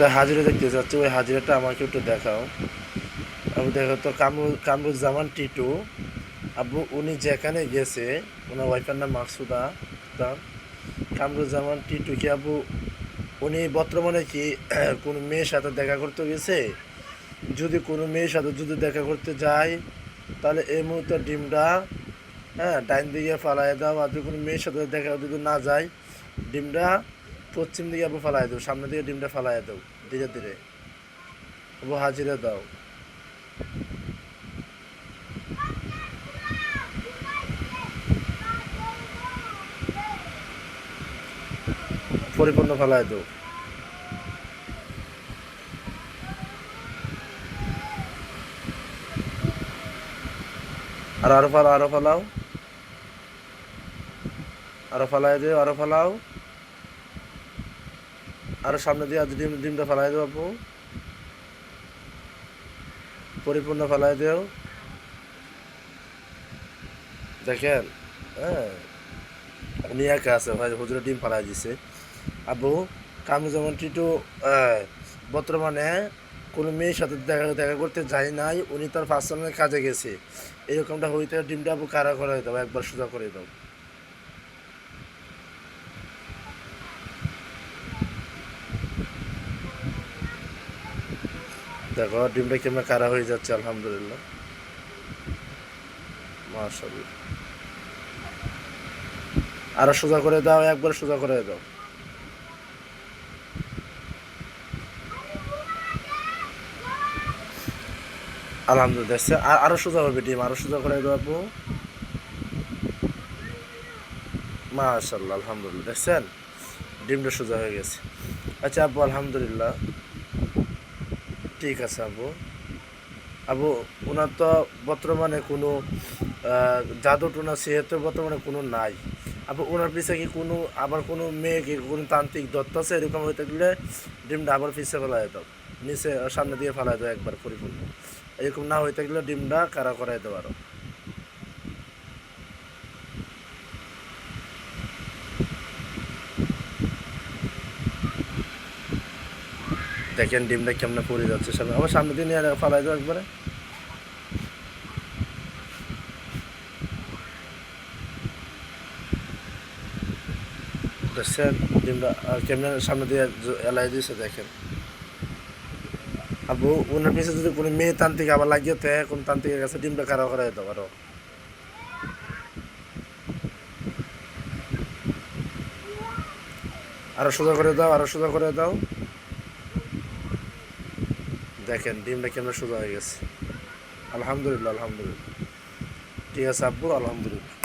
একটা হাজিরা দেখতে যাচ্ছে, ওই হাজিরাটা আমাকে একটু দেখাও। আমি দেখো তো, কামরুল, কামরুজ্জামান টিটু। আব্বু, উনি যেখানে গেছে, ওনার ওয়াইফের নাম মাকসুদা দাম কামরুজ্জামান টিটু কি আব্বু, উনি বর্তমানে কি কোনো মেয়ের সাথে দেখা করতে গেছে? যদি কোনো মেয়ের সাথে যদি দেখা করতে যায়, তাহলে এই মুহূর্তে ডিমটা হ্যাঁ ডাইন দিকে ফালাই দাও। আর যদি কোনো মেয়ের সাথে দেখা যদি না যায়, ডিমটা পশ্চিম দিকে আবার ফালাই দাও সামনে দিকে ডিমটা ফালাই দাও, ধীরে ধীরে। আবু হাজিরা দাও। পরিপূর্ণ ফালাই দাও। আর আরও ফালাও আরও ফালাও। আরও ফালাই দিও, আরও ফালাও। আরও সামনে দিয়ে ডিম ডিমটা ফালাই দেবো আপু। পরিপূর্ণ ফেলাই দেও। দেখেন হ্যাঁ উনি একা আছে ভাই হুজুরে ডিম ফেলাই দিছে। আবু কামরুজ্জামান টিটু আহ, বর্তমানে কোনো মেয়ের সাথে দেখা দেখা করতে যায় নাই উনি তার পার্সোনাল কাজে গেছে। এরকমটা হইতে ডিমটা আবু কারা করে দাও একবার সোজা করে দাও। দেখো ডিমটা কেমন কারা হয়ে যাচ্ছে, আলহামদুলিল্লাহ। মাশাল্লাহ আরও সোজা করে দাও, একবার সোজা করে দাও। আলহামদুলিল্লাহ আর সোজা হবে ডিম, আরও সোজা করে দাও আপু। মাশাল্লাহ আলহামদুলিল্লাহ, দেখছেন? ডিমটা সোজা হয়ে গেছে। আচ্ছা আপু, আলহামদুলিল্লাহ। ঠিক আছে আবু আবু ওনার তো বর্তমানে কোনো জাদু টোনা সেহেতু বর্তমানে কোনো নাই। আবার ওনার পিছিয়ে কি কোনো, আবার কোনো মেয়ে কি কোনো তান্ত্রিক দত্ত আছে? এরকম হয়ে থাকলে ডিমটা আবার পিছিয়ে ফেলা যেত নিচে, সামনে দিয়ে ফেলা যেত একবার পরিপূর্ণ। এরকম না হয়ে থাকলে ডিমটা কারা করাই দাও দেখেন ডিমটা কেমনে পড়ে যাচ্ছে সামনে আবার সামনে দিয়ে নিয়ে ফালাই দাও একবারে। দেখছেন ডিমটা আর কেমনে সামনে দিয়ে এলাই দিয়েছে দেখেন। আবু ওনার পিছনে যদি কোনো মেয়ে তান্ত্রিক আবার লাগিয়ে থাকে কোন তান্ত্রিকের কাছে ডিমটা কারও করা যেতে পারো আরও সোজা করে দাও, আরও সোজা করে দাও। দেখেন ডিমটা কেমন সোজা হয়ে গেছে। আলহামদুলিল্লাহ আলহামদুলিল্লাহ। ঠিক আছে আব্বু আলহামদুলিল্লাহ।